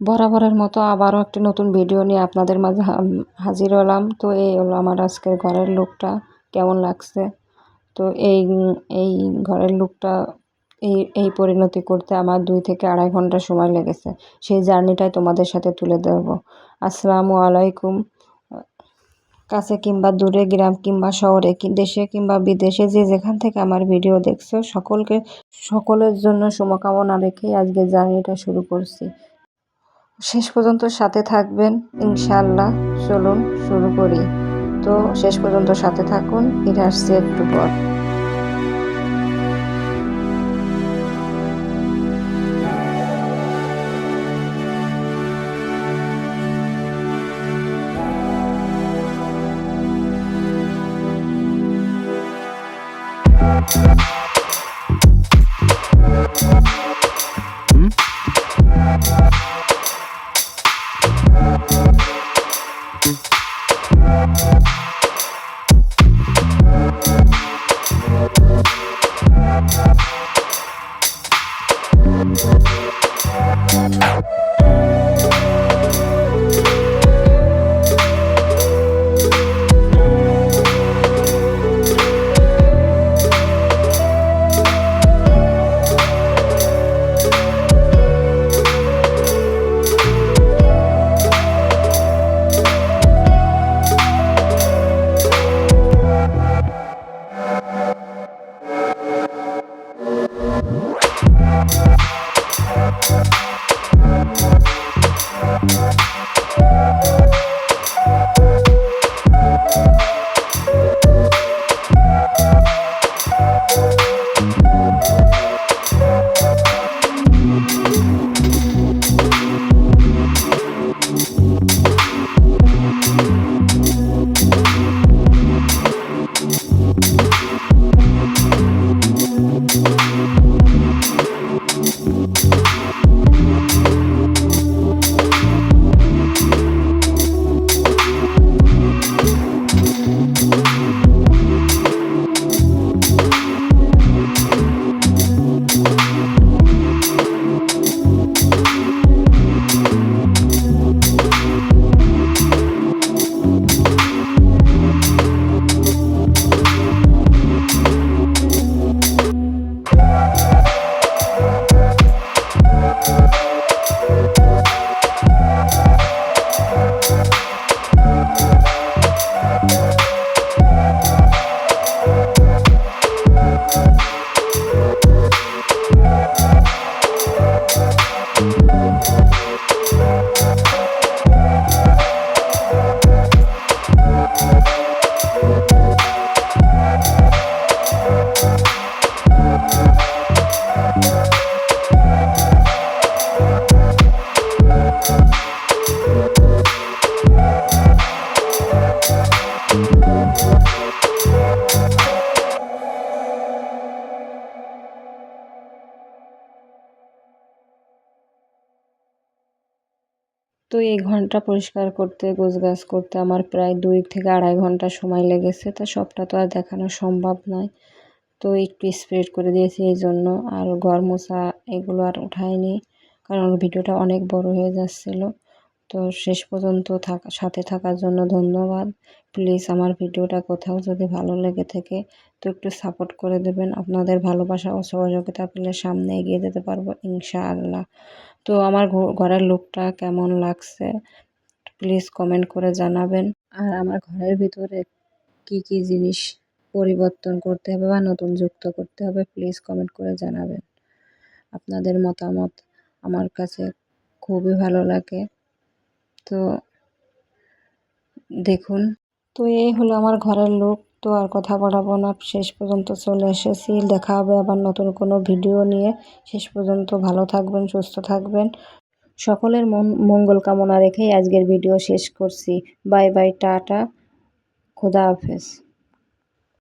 বরাবরের মতো আবারও একটি নতুন ভিডিও নিয়ে আপনাদের মাঝে হাজির হলাম। তো এই হলো আমার আজকের ঘরের লুকটা, কেমন লাগছে? তো এই এই ঘরের লুকটা, এই এই পরিণতি করতে আমার দুই থেকে আড়াই ঘণ্টা সময় লেগেছে। সেই জার্নিটাই তোমাদের সাথে তুলে ধরবো। আসসালামু আলাইকুম। কাছে কিংবা দূরে, গ্রাম কিংবা শহরে দেশে কিংবা বিদেশে, যে যেখান থেকে আমার ভিডিও দেখছ, সকলকে, সকলের জন্য শুভকামনা রেখেই আজকে জার্নিটা শুরু করছি। শেষ পর্যন্ত সাথে থাকবেন ইনশাল্লাহ চলুন, শুরু করি। তো, শেষ পর্যন্ত সাথে থাকুন ফিরে একটু পর। তো এই ঘণ্টা পরিষ্কার করতে, গোছগাছ করতে আমার প্রায় দুই থেকে আড়াই ঘণ্টা সময় লেগেছে। তা সবটা তো আর দেখানো সম্ভব নয়। তো একটু স্প্রেড করে দিয়েছি এই জন্য। আর ঘর মোছা এগুলো আর উঠায়নি কারণ ভিডিওটা অনেক বড় হয়ে যাচ্ছিল। তো শেষ পর্যন্ত থাকা, সাথে থাকার জন্য ধন্যবাদ। প্লিজ আমার ভিডিওটা কোথাও যদি ভালো লেগে থাকে তো একটু সাপোর্ট করে দেবেন। আপনাদের ভালোবাসা ও সহযোগিতা পেলে সামনে এগিয়ে যেতে পারব ইনশাআল্লাহ। তো আমার ঘরের লুকটা কেমন লাগছে? প্লিজ কমেন্ট করে জানাবেন। আর আমার ঘরের ভিতরে কি কি জিনিস পরিবর্তন করতে হবে বা নতুন যুক্ত করতে হবে প্লিজ কমেন্ট করে জানাবেন। আপনাদের মতামত আমার কাছে খুবই ভালো লাগে। তো দেখুন। তো এই হলো আমার ঘরের লোক তো আর কথা বাড়াবো না। শেষ পর্যন্ত চলে এসেছি। দেখা হবে আবার নতুন কোনো ভিডিও নিয়ে। শেষ পর্যন্ত ভালো থাকবেন, সুস্থ থাকবেন। সকলের মঙ্গল কামনা রেখেই আজকের ভিডিও শেষ করছি। বাই বাই টাটা। খোদা হাফেজ।